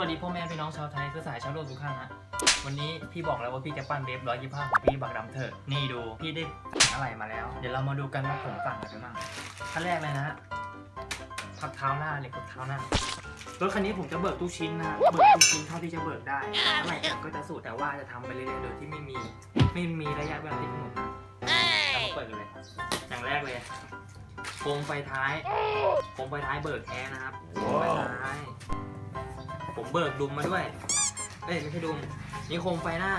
วัสดีพ่อแม่พี่น้องชาวไทยเสื้อสายชาวโลกทุกท่านนะวันนี้พี่บอกแล้วว่าพี่จะปั้นเบฟร้อยยี่ห้าของพี่บักดำเถอะนี่ดูพี่ได้สั่งอะไรมาแล้ว เดี๋ยวเรามาดูกันว่าผมสั่งอะไรบ้างขั้นแรกเลยนะฮะพักเท้าหน้าเหล็กพักเท้าหน้ารถคันนี้ผมจะเบิกทุกชิ้นนะเบิกทุกชิ้นเท่าที่จะเบิกได้เท่าไหร่ก็จะสูตรแต่ว่าจะทำไปเรื่อยๆโดยที่ไม่มีไม่มีระยะเวลาที่กำหนดนะเรามาเปิดกันเลยอย่างแรกเลยโคมไฟท้ายโคมไฟท้ายเบิกแท้นะครับโคมไฟท้าย ผมเบิกดุมมาด้วย เอ้ยไม่ใช่ดุมนี่โคมไฟหน้า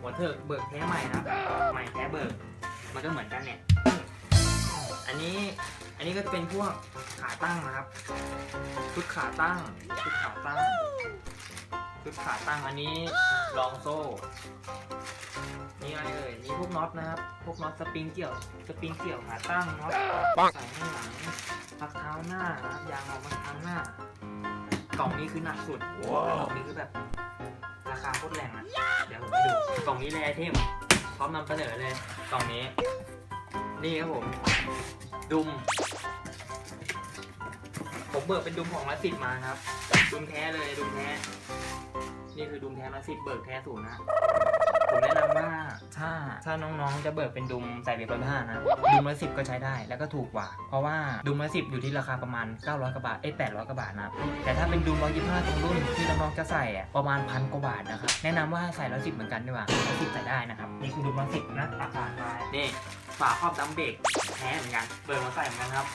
หัวเถิกเบิกแท้ใหม่นะครับใหม่แท้เบิก มันก็เหมือนกันเนี่ย อันนี้อันนี้ก็จะเป็นพวกขาตั้งนะครับชุดขาตั้งชุดขาตั้งชุดขาตั้งอันนี้รองโซ่ นี่อะไรเอ่ยนี่พวกน็อตนะครับ พวกน็อตสปริงเกี่ยว สปริงเกี่ยวขาตั้งน็อตใส่ข้างหลังพักเท้าหน้านะครับยางออกมาข้างหน้า กล่องนี้คือหนักสุดกล่องนี้คือแบบ ราคาโคตรแรงอะเดี๋ยวผมไปดูกล่องนี้เลยไอเทมพร้อมนำเสนอเลยกล่องนี้ นี่ครับผม ดุม ผมเบิกเป็นดุมของร้อยสิบมาครับ ดุมแท้เลยดุมแท้ นี่คือดุมแท้ร้อยสิบเบิกแท้ศูนย์นะ ถ้าถ้าน้องๆ จะเบิกเป็นดุมใส่เบรกร้อยห้านะดุมร้อยสิบก็ใช้ได้แล้วก็ถูกกว่า เพราะว่าดุมร้อยสิบอยู่ที่ราคาประมาณ 900กว่าบาทเอ้ย800กว่าบาทนะครับแต่ถ้าเป็นดุมร้อยยี่ห้าตรงรุ่นที่น้องๆจะใส่อะประมาณพันกว่าบาทนะครับแนะนำว่าให้ใส่ร้อยสิบเหมือนกันดีกว่าร้อยสิบใส่ได้นะครับนี่คือดุมร้อยสิบนะอาคารมานี่ฝาครอบดัมเบรกแท้เหมือนกันเบิกมาใส่เหมือนกันครับ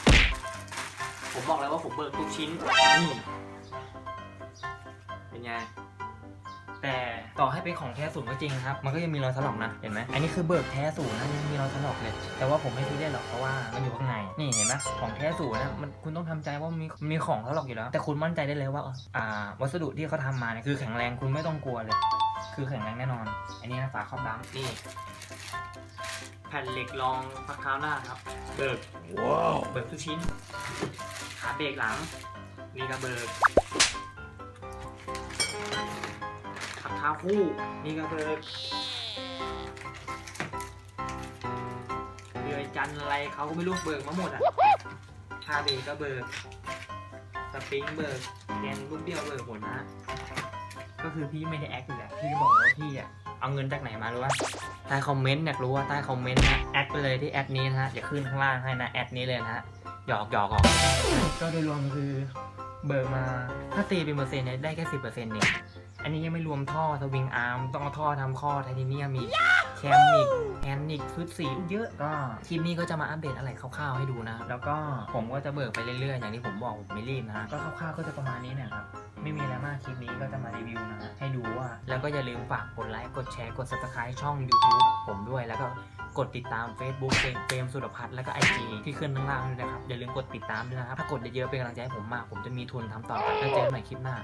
ผมบอกแล้วว่าผมเบิกทุกชิ้นนี่เป็นไง แต่ต่อให้เป็นของแท้ศูนย์ก็จริงนะครับ มันก็ยังมีรอยถลอกนะ เห็นไหมอันนี้คือเบิกแท้ศูนย์นะยังมีรอยถลอกเลย แต่ว่าผมไม่ซีเรียสหรอกเพราะว่ามันอยู่ข้างใน นี่เห็นไหมของแท้ศูนย์นะ มันคุณต้องทำใจว่ามีมีของถลอกอยู่แล้ว แต่คุณมั่นใจได้เลยว่าอ่า วัสดุที่เขาทำมาเนี่ยคือแข็งแรงคุณไม่ต้องกลัวเลย คือแข็งแรงแน่นอน อันนี้นะฝาครอบดำนี่แผ่นเหล็กรองพักเท้าหน้าครับ เบิกเบิกทุกชิ้น ขาเบรกหลัง นี่ก็เบิก คู่ นี่ก็เบิกเรือจันทร์อะไรเขาก็ไม่รู้เบิกมาหมดอะขาเบรกก็เบิกสปริงเบิกแกนลูกเดียวเบิกหมดนะ ก็คือพี่ไม่ได้แอคอยู่แหละพี่บอกว่าพี่อะเอาเงินจากไหนมารู้ว่าใต้คอมเมนต์อยากรู้ว่าใต้คอมเมนต์นะแอดไปเลยที่แอดนี้นะฮะอย่าขึ้นข้างล่างให้นะแอดนี้เลยนะฮะหยอกหยอกออกก็โดยรวมคือเบิกมาถ้าตีเป็นเปอร์เซ็นต์เนี่ยได้แค่สิบเปอร์เซ็นต์เนี่ย อันนี้ยังไม่รวมท่อสวิงอาร์มต้องเอาท่อทำข้อไทเทเนียมอีกแคมอีกแฮนอีกชุดสีเยอะก็คลิปนี้ก็จะมาอัปเดตอะไรคร่าวๆให้ดูนะ แล้วก็ผมก็จะเบิกไปเรื่อยๆ อย่างที่ผมบอกผมไม่รีบนะก็คร่าวๆก็จะประมาณนี้เนะครับไม่มีอะไรมากคลิปนี้ก็จะมารีวิวนะให้ดูว่า แล้วก็อย่าลืมฝากกดไลค์กดแชร์กด subscribe ช่อง YouTube ผมด้วยแล้วก็กดติดตาม Facebook เฟรมสุรพัฒน์แล้วก็ IG ที่ขึ้นข้างล่างด้วยนะครับ อย่าลืมกดติดตามด้วยนะครับ ถ้ากดเยอะๆเป็นกำลังใจให้ผมมาก ผมจะมีทุนทำต่อแล้วเจอกันใหม่คลิปหน้า